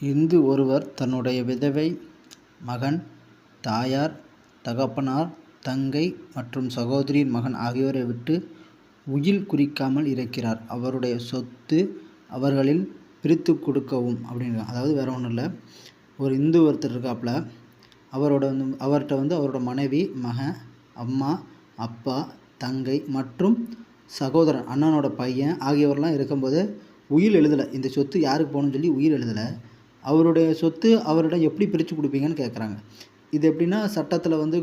இந்து ஒருவர் தன்னுடைய விதவை மகன் தாயார் தகப்பனார் தங்கை மற்றும் சகோதரியின் மகன் ஆகியோரை விட்டு உயில் குறிக்காமல் இருக்கிறார் அவருடைய சொத்து அவர்களில் பிரித்து கொடுக்கவும் அப்படின்னு அதாவது வேறு ஒன்றும் இல்லை. ஒரு இந்து ஒருத்தர் இருக்காப்புல அவரோட வந்து அவர்கிட்ட வந்து அவரோட மனைவி மகன் அம்மா அப்பா தங்கை மற்றும் சகோதரன் அண்ணனோட பையன் ஆகியவரெலாம் இருக்கும்போது உயில் எழுதலை. இந்த சொத்து யாருக்கு போகணும்னு சொல்லி உயிர் எழுதலை. அவருடைய சொத்து அவரிடம் எப்படி பிரித்து கொடுப்பீங்கன்னு கேட்குறாங்க இது எப்படின்னா சட்டத்தில் வந்து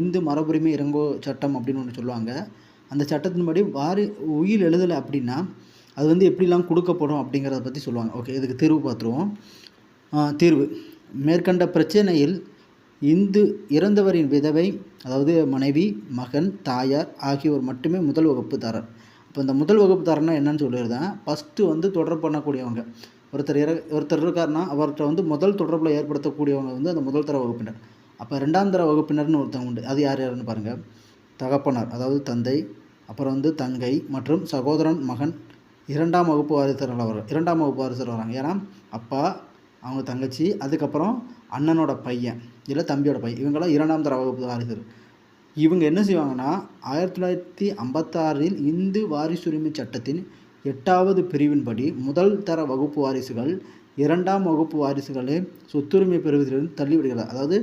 இந்து மரபுரிமை இறங்கோ சட்டம் அப்படின்னு ஒன்று சொல்லுவாங்க. அந்த சட்டத்தின்படி வாரி உயில் எழுதலை அப்படின்னா அது வந்து எப்படிலாம் கொடுக்கப்படும் அப்படிங்கிறத பற்றி சொல்லுவாங்க. ஓகே இதுக்கு தீர்வு பார்த்துருவோம். தீர்வு. மேற்கண்ட பிரச்சனையில் இந்து இறந்தவரின் விதவை அதாவது மனைவி மகன் தாயார் ஆகியோர் மட்டுமே முதல் வகுப்புதாரர். இப்போ இந்த முதல் வகுப்புதாரர்னா என்னன்னு சொல்லியிருந்தேன் ஃபஸ்ட்டு வந்து தொடர்பு பண்ணக்கூடியவங்க. ஒருத்தர் இற ஒருத்தர் இருக்காருன்னா அவர்கிட்ட வந்து முதல் தொடர்பில் ஏற்படுத்தக்கூடியவங்க வந்து அந்த முதல் தர வகுப்பினர். அப்போ ரெண்டாம் தர வகுப்பினர்னு ஒருத்தவங்க உண்டு. அது யார் யாருன்னு பாருங்கள் தகப்பனார் அதாவது தந்தை அப்புறம் வந்து தங்கை மற்றும் சகோதரன் மகன். இரண்டாம் வகுப்பு வாரிசர்கள் அவர் இரண்டாம் வகுப்பு வாரிசர் வராங்க. ஏன்னா அப்பா அவங்க தங்கச்சி அதுக்கப்புறம் அண்ணனோட பையன் இல்லை தம்பியோட பையன். இவங்களாம் இரண்டாம் தர வகுப்பு வாரிசர் இவங்க என்ன செய்வாங்கன்னா ஆயிரத்தி தொள்ளாயிரத்தி ஐம்பத்தாறில் இந்து வாரிசுரிமை சட்டத்தின் எட்டாவது பிரிவின்படி முதல் தர வகுப்பு வாரிசுகள் இரண்டாம் வகுப்பு வாரிசுகளை சொத்துரிமை பெறுவதிலிருந்து தள்ளிவிடுகிறார் அதாவது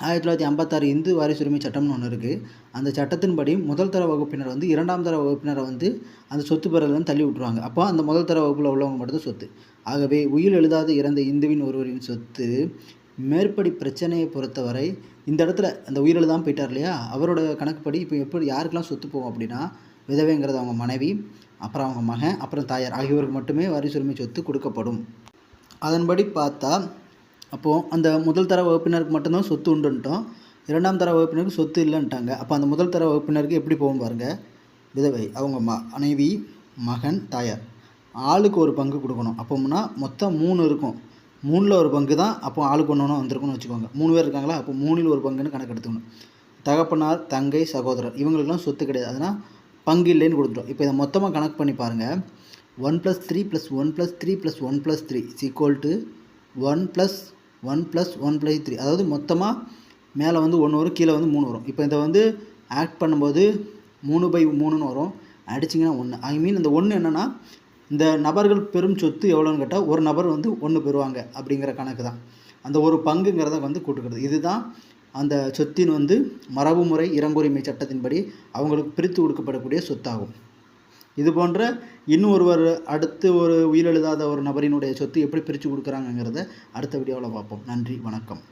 ஆயிரத்தி தொள்ளாயிரத்தி ஐம்பத்தாறு இந்து வாரிசுரிமை சட்டம்னு ஒன்று இருக்குது அந்த சட்டத்தின்படி முதல் தர வகுப்பினர் வந்து இரண்டாம் தர வகுப்பினரை வந்து அந்த சொத்து பெறலேருந்து தள்ளி விட்டுருவாங்க அப்போ அந்த முதல் தர வகுப்பில் உள்ளவங்க மட்டும் சொத்து. ஆகவே உயிர் எழுதாது இறந்த இந்துவின் ஒருவரின் சொத்து மேற்படி பிரச்சனையை பொறுத்தவரை இந்த இடத்துல அந்த உயிர் எழுதாமல் போயிட்டார் இல்லையா? அவரோட கணக்குப்படி இப்போ எப்படி யாருக்கெல்லாம் சொத்து போகும் அப்படின்னா விதவைங்கிறது அவங்க மனைவி அப்புறம் அவங்க மகன் அப்புறம் தாயார் ஆகியோருக்கு மட்டுமே வாரிசுரிமை சொத்து கொடுக்கப்படும். அதன்படி பார்த்தா அப்போது அந்த முதல் தர வகுப்பினருக்கு மட்டும்தான் சொத்து உண்டுன்ட்டோம் இரண்டாம் தர வகுப்பினருக்கு சொத்து இல்லைன்ட்டாங்க. அப்போ அந்த முதல் தர வகுப்பினருக்கு எப்படி போகும் பாருங்கள் விதவை அவங்க ம மனைவி மகன் தாயார். ஆளுக்கு ஒரு பங்கு கொடுக்கணும். அப்போம்னா மொத்தம் மூணு இருக்கும். மூணில் ஒரு பங்கு தான் அப்போ ஆளுக்கு ஒன்று ஒன்று வந்திருக்குன்னு வச்சுக்கோங்க. மூணு பேர் இருக்காங்களா? அப்போ மூணில் ஒரு பங்குன்னு கணக்கு எடுத்துக்கணும் தகப்பனார் தங்கை சகோதரர் இவங்களுக்கெல்லாம் சொத்து கிடையாது. அதனால் பங்கு இல்லைன்னு கொடுத்துட்டோம். இப்போ இதை மொத்தமாக கணக்கு பண்ணி பாருங்கள் one plus three plus one plus three plus one plus three equal to one plus one plus one plus three அதாவது மொத்தமாக மேலே வந்து ஒன்று வரும் கீழே வந்து மூணு வரும். இப்போ இதை வந்து ஆக்ட் பண்ணும்போது மூணு பை மூணுன்னு வரும். அடிச்சிங்கன்னா ஒன்று ஐ மீன் இந்த ஒன்று என்னென்னா இந்த நபர்கள் பெரும் சொத்து எவ்வளோன்னு கேட்டால் ஒரு நபர் வந்து ஒன்று பெறுவாங்க அப்படிங்கிற கணக்கு தான். அந்த ஒரு பங்குங்கிறத வந்து கூட்டுக்கிறது. இதுதான் அந்த சொத்தின் வந்து மரபுமுறை இறங்குரிமை சட்டத்தின்படி அவங்களுக்கு பிரித்து கொடுக்கப்படக்கூடிய சொத்தாகும். இது போன்ற இன்னும் ஒருவர் அடுத்து ஒரு உயிரெழுதாத ஒரு நபரினுடைய சொத்து எப்படி பிரித்து கொடுக்குறாங்கங்கிறத அடுத்த வீடியோவில் பார்ப்போம். நன்றி வணக்கம்.